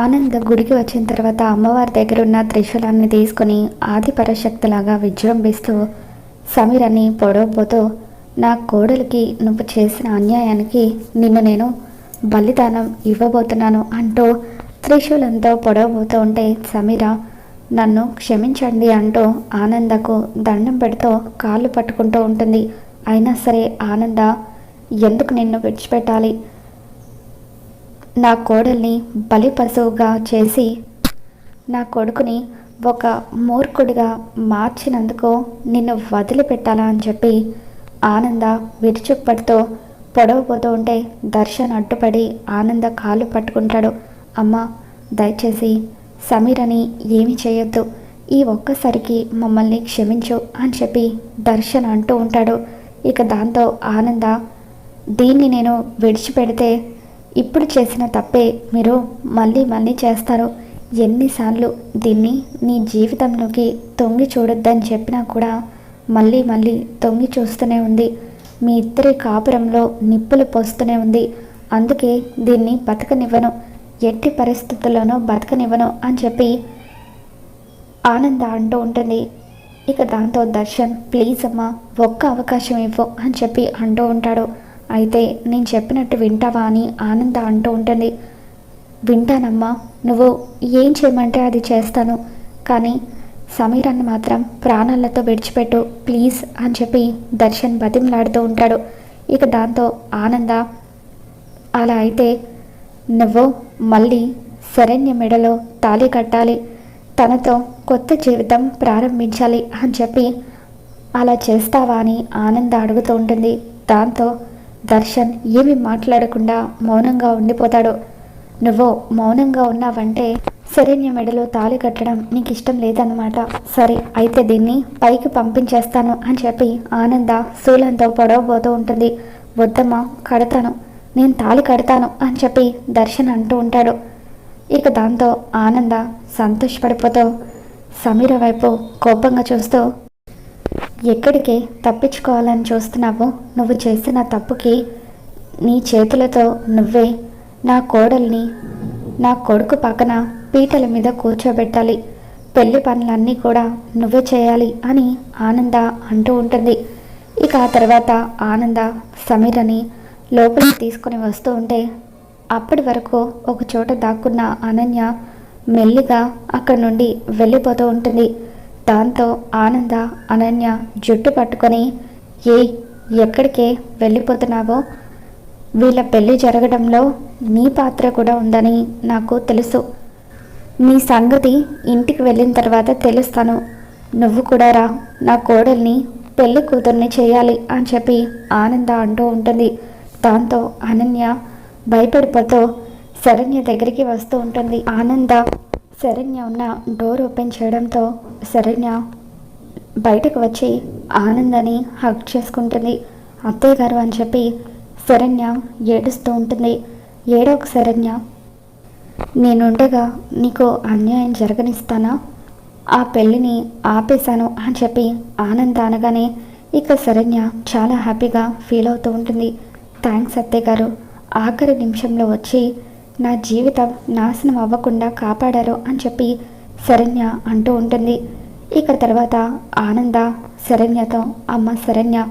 ఆనంద గుడికి వచ్చిన తర్వాత అమ్మవారి దగ్గర ఉన్న త్రిశూలాన్ని తీసుకుని ఆదిపరశక్తిలాగా విజృంభిస్తూ సమీరని పొడవపోతూ నా కోడలికి నువ్వు చేసిన అన్యాయానికి నిన్ను నేను బలిదానం ఇవ్వబోతున్నాను అంటూ త్రిశూలంతో పొడవబోతూ ఉంటే సమీర నన్ను క్షమించండి అంటూ ఆనందకు దండం పెడుతూ కాళ్ళు పట్టుకుంటూ ఉంటుంది. అయినా సరే ఆనంద ఎందుకు నిన్ను విడిచిపెట్టాలి? నా కోడల్ని బలి పశువుగా చేసి నా కొడుకుని ఒక మూర్ఖుడిగా మార్చినందుకు నిన్ను వదిలిపెట్టాలా అని చెప్పి ఆనంద విరుచుకుపడుతూ పొడవబోతూ ఉంటే దర్శన్ అడ్డుపడి ఆనంద కాళ్ళు పట్టుకుంటాడు. అమ్మ దయచేసి సమీరని ఏమి చేయొద్దు. ఈ ఒక్కసారికి మమ్మల్ని క్షమించు అని చెప్పి దర్శన్ అంటూ ఉంటాడు. ఇక దాంతో ఆనంద దీన్ని నేను విడిచిపెడితే ఇప్పుడు చేసిన తప్పే మీరు మళ్ళీ మళ్ళీ చేస్తారు. ఎన్నిసార్లు దీన్ని నీ జీవితంలోకి తొంగి చూడొద్దని చెప్పినా కూడా మళ్ళీ మళ్ళీ తొంగి చూస్తూనే ఉంది. మీ ఇద్దరి కాపురంలో నిప్పులు పోస్తూనే ఉంది. అందుకే దీన్ని బతకనివ్వను. ఎట్టి పరిస్థితుల్లోనూ బతకనివ్వను అని చెప్పి ఆనంద అంటూ ఉంటుంది. ఇక దాంతో దర్శన్ ప్లీజ్ అమ్మా ఒక్క అవకాశం ఇవ్వు అని చెప్పి అంటూ ఉంటాడు. అయితే నేను చెప్పినట్టు వింటావా అని ఆనంద అంటూ ఉంటుంది. వింటానమ్మా నువ్వు ఏం చేయమంటే అది చేస్తాను. కానీ సమీరాన్ని మాత్రం ప్రాణాలతో విడిచిపెట్టు ప్లీజ్ అని చెప్పి దర్శన్ బతిమలాడుతూ ఉంటాడు. ఇక దాంతో ఆనంద అలా అయితే నువ్వు మళ్ళీ శరణ్య మెడలో తాళి కట్టాలి. తనతో కొత్త జీవితం ప్రారంభించాలి అని చెప్పి అలా చేస్తావా అని ఆనంద అడుగుతూ ఉంటుంది. దాంతో దర్శన్ ఏమి మాట్లాడకుండా మౌనంగా ఉండిపోతాడు. నువ్వు మౌనంగా ఉన్నావంటే శరణ్య మెడలో తాళి కట్టడం నీకు ఇష్టం లేదన్నమాట. సరే అయితే దీన్ని పైకి పంపించేస్తాను అని చెప్పి ఆనంద శూలంతో పొడవబోతూ ఉంటుంది. వద్దమ్మా కడతాను. నేను తాళి కడతాను అని చెప్పి దర్శన్ అంటూ ఉంటాడు. ఇక దాంతో ఆనంద సంతోషపడిపోతూ సమీర వైపు కోపంగా చూస్తూ ఎక్కడికి తప్పించుకోవాలని చూస్తున్నావు నువ్వు చేసిన తప్పుకి నీ చేతులతో నువ్వే నా కోడల్ని నా కొడుకు పక్కన పీటల మీద కూర్చోబెట్టాలి. పెళ్ళి పనులన్నీ కూడా నువ్వే చేయాలి అని ఆనంద అంటూ ఉంటుంది. ఇక ఆ తర్వాత ఆనంద సమీరని లోపలికి తీసుకొని వస్తూ ఉంటే అప్పటి వరకు ఒక చోట దాక్కున్న అనన్య మెల్లిగా అక్కడి నుండి వెళ్ళిపోతూ ఉంటుంది. దాంతో ఆనంద అనన్య జుట్టు పట్టుకొని ఏ ఎక్కడికే వెళ్ళిపోతున్నావో? వీళ్ళ పెళ్ళి జరగడంలో నీ పాత్ర కూడా ఉందని నాకు తెలుసు. నీ సంగతి ఇంటికి వెళ్ళిన తర్వాత తెలుస్తాను. నువ్వు కూడా రా నా కోడల్ని పెళ్ళి కూతుర్ని చేయాలి అని చెప్పి ఆనంద అంటూ ఉంటుంది. దాంతో అనన్య భయపడిపోతూ శరణ్య దగ్గరికి వస్తూ ఉంటుంది. ఆనంద శరణ్య ఉన్న డోర్ ఓపెన్ చేయడంతో శరణ్య బయటకు వచ్చి ఆనందని హక్ చేసుకుంటుంది. అత్తయ్య గారు అని చెప్పి శరణ్య ఏడుస్తూ ఉంటుంది. ఏడోక శరణ్య నేనుండగా నీకు అన్యాయం జరగనిస్తానా? ఆ పెళ్ళిని ఆపేశాను అని చెప్పి ఆనంద్ అనగానే ఇక శరణ్య చాలా హ్యాపీగా ఫీల్ అవుతూ ఉంటుంది. థ్యాంక్స్ అత్తయ్య గారు ఆఖరి నిమిషంలో వచ్చి నా జీవితం నాశనం అవ్వకుండా కాపాడారు అని చెప్పి శరణ్య అంటూ ఉంటుంది. ఇక తర్వాత ఆనంద శరణ్యతో అమ్మ శరణ్య.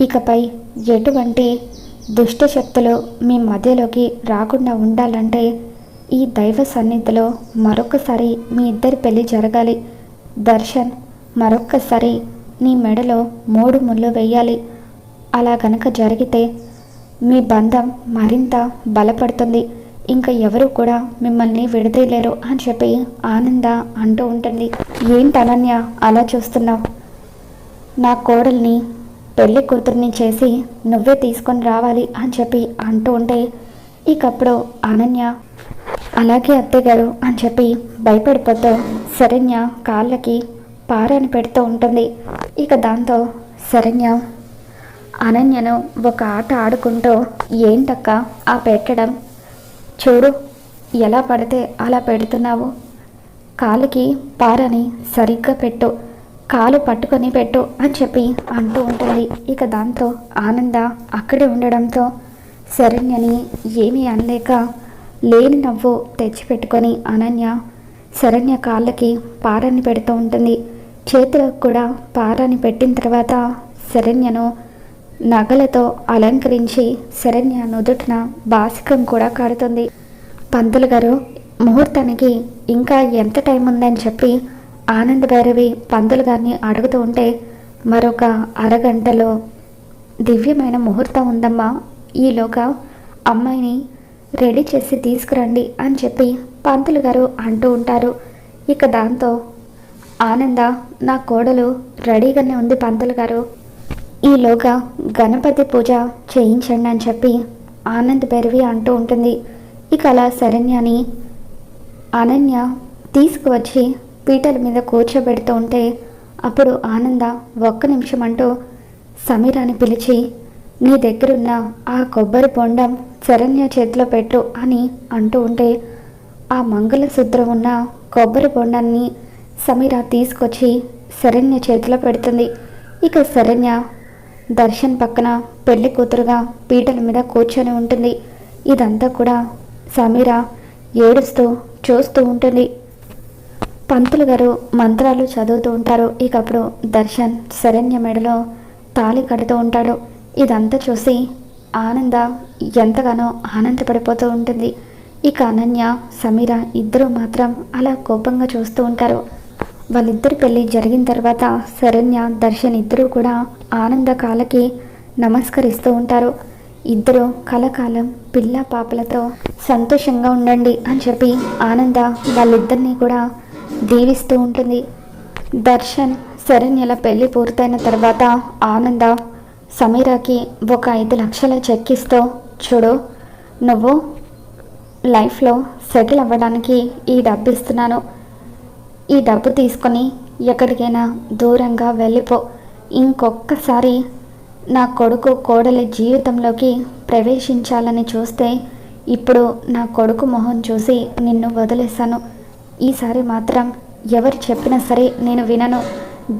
ఇకపై ఎటువంటి దుష్ట శక్తులు మీ మధ్యలోకి రాకుండా ఉండాలంటే ఈ దైవ సన్నిధిలో మరొకసారి మీ ఇద్దరి పెళ్ళి జరగాలి. దర్శన్ మరొక్కసారి నీ మెడలో మూడు ముళ్ళు వేయాలి. అలా గనక జరిగితే మీ బంధం మరింత బలపడుతుంది. ఇంకా ఎవరు కూడా మిమ్మల్ని విడదీయలేరు అని చెప్పి ఆనంద అంటూ ఉంటుంది. ఏంటి అనన్య అలా చూస్తున్నావు? నా కోడల్ని పెళ్ళి కూతుర్ని చేసి నువ్వే తీసుకొని రావాలి అని చెప్పి అంటూ ఉంటే ఇకప్పుడు అనన్య అలాగే అత్తగారు అని చెప్పి భయపడిపోతూ శరణ్య కాళ్ళకి పారని పెడుతూ ఉంటుంది. ఇక దాంతో శరణ్య అనన్యను ఒక ఆట ఆడుకుంటూ ఏంటక్క? ఆ పెట్టడం? చూడు ఎలా పడితే అలా పెడుతున్నావు. కాలుకి పారని సరిగ్గా పెట్టు కాలు పట్టుకొని పెట్టు అని చెప్పి అంటూ ఉంటుంది. ఇక దాంతో ఆనంద అక్కడే ఉండడంతో శరణ్యని ఏమీ అనలేక లేని నవ్వు తెచ్చిపెట్టుకొని అనన్య శరణ్య కాళ్ళకి పారని పెడుతూ ఉంటుంది. చేతులకు కూడా పారని పెట్టిన తర్వాత శరణ్యను నగలతో అలంకరించి శరణ్య నుదుటిన బాసికం కూడా కారుతుంది. పంతులు గారు ముహూర్తానికి ఇంకా ఎంత టైం ఉందని చెప్పి ఆనంద్ భైరవి పంతులు గారిని అడుగుతూ ఉంటే మరొక అరగంటలో దివ్యమైన ముహూర్తం ఉందమ్మా ఈలోగా అమ్మాయిని రెడీ చేసి తీసుకురండి అని చెప్పి పంతులు గారు అంటూ ఉంటారు. ఇక దాంతో ఆనంద నా కోడలు రెడీగానే ఉంది పంతులు గారు. ఈలోగా గణపతి పూజ చేయించండి అని చెప్పి ఆనంద్ బెరవి అంటూ ఉంటుంది. ఇక అలా శరణ్యాని అనన్య తీసుకువచ్చి పీటల మీద కూర్చోబెడుతూ ఉంటే అప్పుడు ఆనంద ఒక్క నిమిషం అంటూ సమీరాని పిలిచి నీ దగ్గరున్న ఆ కొబ్బరి బొండం శరణ్య చేతిలో పెట్టు అని అంటూ ఉంటే ఆ మంగళసూత్రం ఉన్న కొబ్బరి బొండాన్ని సమీర తీసుకొచ్చి శరణ్య చేతిలో పెడుతుంది. ఇక శరణ్య దర్శన్ పక్కన పెళ్ళి కూతురుగా పీటల మీద కూర్చొని ఉంటుంది. ఇదంతా కూడా సమీర ఏడుస్తూ చూస్తూ ఉంటుంది. పంతులు గారు మంత్రాలు చదువుతూ ఉంటారు. ఇకప్పుడు దర్శన్ శరణ్య మెడలో తాళి కడుతూ ఉంటాడు. ఇదంతా చూసి ఆనంద ఎంతగానో ఆనందపడిపోతూ ఉంటుంది. ఇక అనన్య సమీర ఇద్దరూ మాత్రం అలా కోపంగా చూస్తూ ఉంటారు. వాళ్ళిద్దరి పెళ్ళి జరిగిన తర్వాత శరణ్య దర్శన్ ఇద్దరు కూడా ఆనంద కాలకి నమస్కరిస్తూ ఉంటారు. ఇద్దరు కలకాలం పిల్ల పాపలతో సంతోషంగా ఉండండి అని చెప్పి ఆనంద వాళ్ళిద్దరినీ కూడా దీవిస్తూ ఉంటుంది. దర్శన్ శరణ్యల పెళ్ళి పూర్తయిన తర్వాత ఆనంద సమీరాకి ఒక ఐదు లక్షల చెక్ ఇస్తూ చూడు నువ్వు లైఫ్లో సెటిల్ అవ్వడానికి ఈ డబ్బు ఇస్తున్నాను. ఈ డబ్బు తీసుకొని ఎక్కడికైనా దూరంగా వెళ్ళిపో. ఇంకొక్కసారి నా కొడుకు కోడలి జీవితంలోకి ప్రవేశించాలని చూస్తే ఇప్పుడు నా కొడుకు మొహం చూసి నిన్ను వదిలేశాను. ఈసారి మాత్రం ఎవరు చెప్పినా సరే నేను వినను.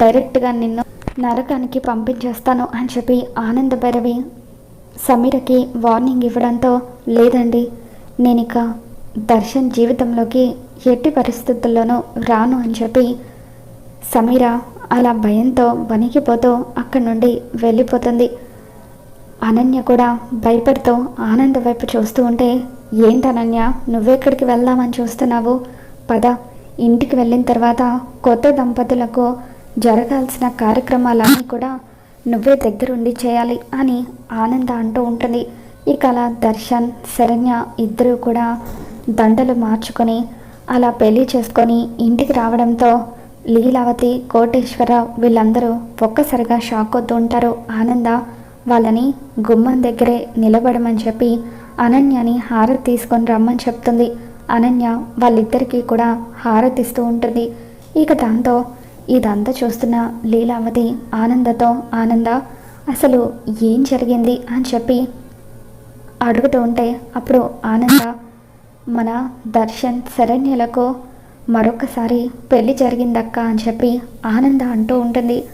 డైరెక్ట్గా నిన్ను నరకానికి పంపించేస్తాను అని చెప్పి ఆనంద భైరవి సమీరకి వార్నింగ్ ఇవ్వడంతో లేదండి నేను ఇక దర్శన్ జీవితంలోకి ఎట్టి పరిస్థితుల్లోనూ రాను అని చెప్పి సమీర అలా భయంతో వణికిపోతూ అక్కడి నుండి వెళ్ళిపోతుంది. అనన్య కూడా భయపడుతూ ఆనంద వైపు చూస్తూ ఉంటే ఏంటి అనన్య నువ్వెక్కడికి వెళ్దామని చూస్తున్నావు? పద ఇంటికి వెళ్ళిన తర్వాత కొత్త దంపతులకు జరగాల్సిన కార్యక్రమాలన్నీ కూడా నువ్వే దగ్గరుండి చేయాలి అని ఆనంద అంటూ ఉంటుంది. ఇక అలా దర్శన్ శరణ్య ఇద్దరూ కూడా దండలు మార్చుకొని అలా పెళ్ళి చేసుకొని ఇంటికి రావడంతో లీలావతి కోటేశ్వరరావు వీళ్ళందరూ ఒక్కసారిగా షాక్ అవుతూ ఉంటారు. ఆనంద వాళ్ళని గుమ్మం దగ్గరే నిలబడమని చెప్పి అనన్యని హారతి తీసుకొని రమ్మని చెప్తుంది. అనన్య వాళ్ళిద్దరికీ కూడా హారతిస్తూ ఉంటుంది. ఇక దాంతో ఇదంతా చూస్తున్న లీలావతి ఆనందతో ఆనంద అసలు ఏం జరిగింది? అని చెప్పి అడుగుతూ ఉంటే అప్పుడు ఆనంద మన దర్శన్ శరణ్యలకు మరొకసారి పెళ్ళి జరిగిందక్క అని చెప్పి ఆనంద అంటూ ఉంటుంది.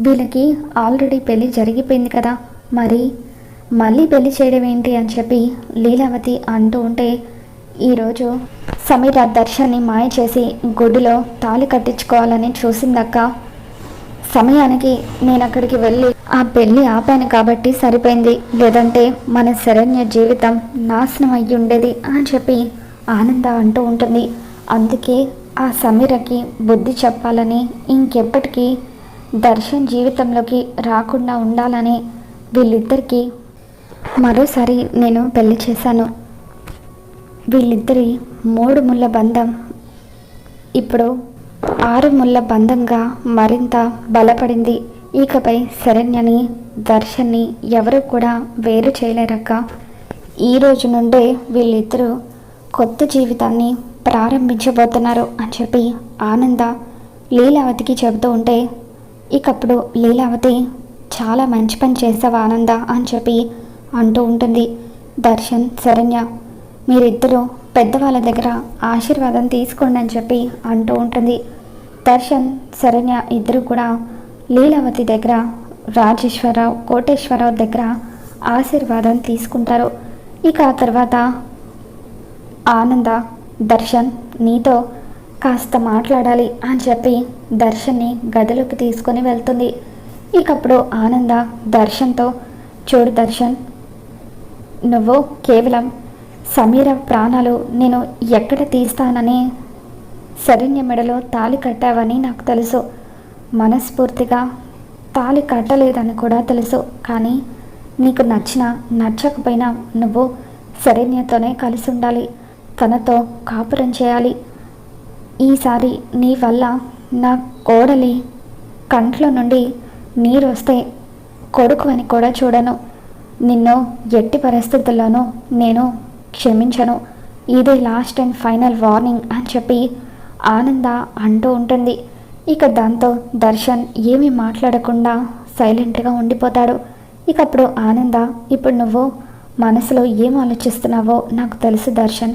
వీళ్ళకి ఆల్రెడీ పెళ్ళి జరిగిపోయింది కదా. మరి మళ్ళీ పెళ్ళి చేయడం ఏంటి అని చెప్పి లీలావతి అంటూ ఉంటే ఈరోజు సమీర దర్శన్ని మాయ చేసి గుడిలో తాళి కట్టించుకోవాలని చూసిందక్క. సమయానికి నేను అక్కడికి వెళ్ళి ఆ పెళ్ళి ఆపాను కాబట్టి సరిపోయింది. లేదంటే మన శరణ్య జీవితం నాశనం అయ్యి ఉండేది అని చెప్పి ఆనంద అంటూ ఉంటుంది. అందుకే ఆ సమీరకి బుద్ధి చెప్పాలని ఇంకెప్పటికీ దర్శన్ జీవితంలోకి రాకుండా ఉండాలని వీళ్ళిద్దరికీ మరోసారి నేను పెళ్ళి చేశాను. వీళ్ళిద్దరి మూడు ముళ్ళ బంధం ఇప్పుడు ఆరు ముళ్ళ బంధంగా మరింత బలపడింది. ఇకపై శరణ్యని దర్శన్ని ఎవరు కూడా వేరు చేయలేరక్క. ఈ రోజు నుండే వీళ్ళిద్దరూ కొత్త జీవితాన్ని ప్రారంభించబోతున్నారు అని చెప్పి ఆనంద లీలావతికి చెబుతూ ఉంటే ఇకప్పుడు లీలావతి చాలా మంచి పని చేసావు ఆనంద? అని చెప్పి అంటూ ఉంటుంది దర్శన్ శరణ్య. మీరిద్దరూ పెద్దవాళ్ళ దగ్గర ఆశీర్వాదం తీసుకోండి అని చెప్పి అంటూ ఉంటుంది దర్శన్ శరణ్య ఇద్దరు కూడా లీలావతి దగ్గర రాజేశ్వరరావు కోటేశ్వరరావు దగ్గర ఆశీర్వాదం తీసుకుంటారు. ఇక ఆ తర్వాత ఆనంద దర్శన్ నీతో కాస్త మాట్లాడాలి అని చెప్పి దర్శన్ని గదిలోకి తీసుకొని వెళ్తుంది. ఇకప్పుడు ఆనంద దర్శన్తో చూడు దర్శన్ నువ్వు కేవలం సమీర ప్రాణాలు నేను ఎక్కడ తీస్తానని శరణ్య మెడలో తాళి కట్టావని నాకు తెలుసు. మనస్ఫూర్తిగా తాళి కట్టలేదని కూడా తెలుసు. కానీ నీకు నచ్చిన నచ్చకపోయినా నువ్వు శరణ్యతోనే కలిసి ఉండాలి. తనతో కాపురం చేయాలి. ఈసారి నీ వల్ల నా కోడలి కంట్లో నుండి నీరు వస్తే కొడుకు అని కూడా చూడను. నిన్ను ఎట్టి పరిస్థితుల్లోనూ నేను క్షమించను. ఇదే లాస్ట్ అండ్ ఫైనల్ వార్నింగ్ అని చెప్పి ఆనంద అంటూ ఉంటుంది. ఇక దాంతో దర్శన్ ఏమీ మాట్లాడకుండా సైలెంట్గా ఉండిపోతాడు. ఇక అప్పుడు ఆనంద ఇప్పుడు నువ్వు మనసులో ఏం ఆలోచిస్తున్నావో నాకు తెలుసు దర్శన్.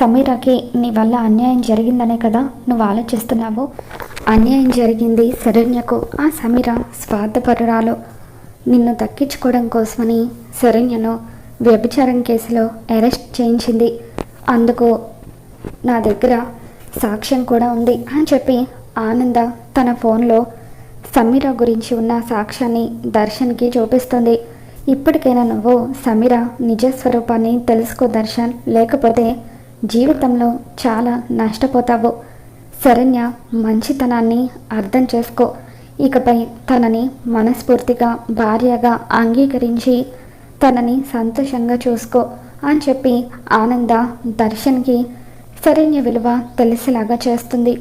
సమీరాకి నీ వల్ల అన్యాయం జరిగిందనే కదా నువ్వు ఆలోచిస్తున్నావు? అన్యాయం జరిగింది శరణ్యకు. ఆ సమీర స్వార్థపరురాలు. నిన్ను దక్కించుకోవడం కోసమని శరణ్యను వ్యభిచారం కేసులో అరెస్ట్ చేయించింది. అందుకు నా దగ్గర సాక్ష్యం కూడా ఉంది అని చెప్పి ఆనంద తన ఫోన్లో సమీర గురించి ఉన్న సాక్ష్యాన్ని దర్శన్కి చూపిస్తుంది. ఇప్పటికైనా నువ్వు సమీర నిజ స్వరూపాన్ని తెలుసుకో దర్శన్. లేకపోతే జీవితంలో చాలా నష్టపోతావు. శరణ్య మంచితనాన్ని అర్థం చేసుకో. ఇకపై తనని మనస్ఫూర్తిగా భార్యగా అంగీకరించి తనని సంతోషంగా చూసుకో అని చెప్పి ఆనంద దర్శన్కి శరణ్య విలువ తెలిసేలాగా చేస్తుంది.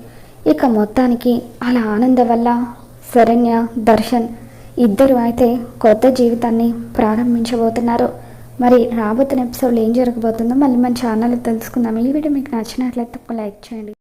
ఇక మొత్తానికి అలా ఆనంద వల్ల శరణ్య దర్శన్ ఇద్దరు అయితే కొత్త జీవితాన్ని ప్రారంభించబోతున్నారు. మరి రాబోతున్న ఎపిసోడ్లో ఏం జరగబోతుందో మళ్ళీ మన ఛానల్ తెలుసుకుందాం. ఈ వీడియో మీకు నచ్చినట్లయితే లైక్ చేయండి.